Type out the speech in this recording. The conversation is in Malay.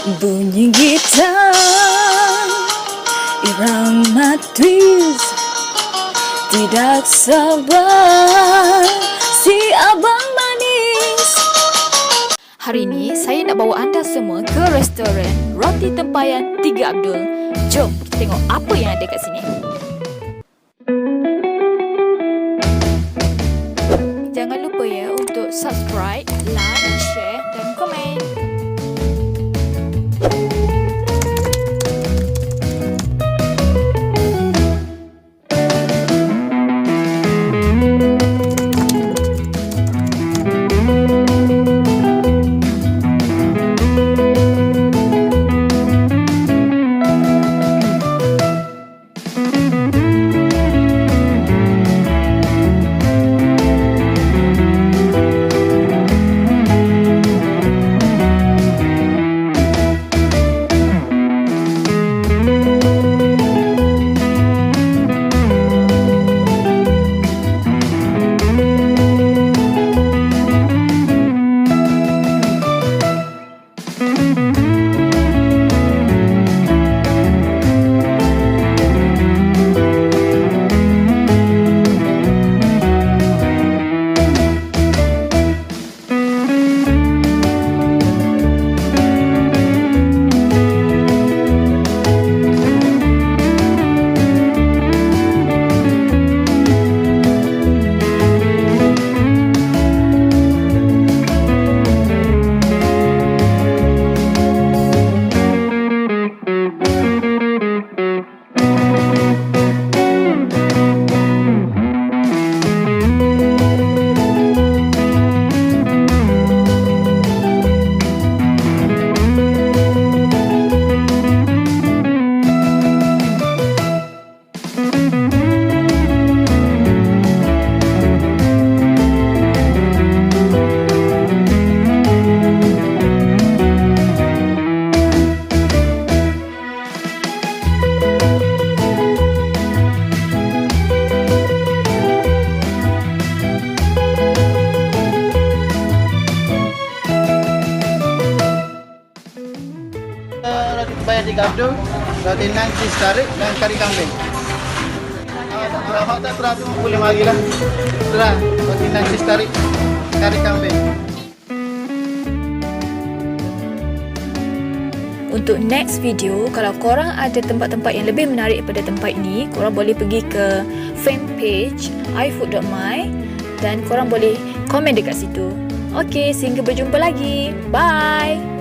Bunyi gitar Irama twist Tidak sabar. Si abang manis. Hari ini saya nak bawa anda semua ke restoran Roti Tempayan Tiga Abdul. Jom kita tengok apa yang ada kat sini. Jangan lupa ya untuk subscribe, like, share Mm-hmm. Roti bayar di gado, roti naan cheese tarik dan kari kambing. Ah, tak berapa teratur boleh lagi lah. Terah, roti naan cheese tarik, kari kambing. Untuk next video, kalau korang ada tempat-tempat yang lebih menarik daripada tempat ini, korang boleh pergi ke fan page ifood.my dan korang boleh komen dekat situ. Okey, sehingga berjumpa lagi. Bye.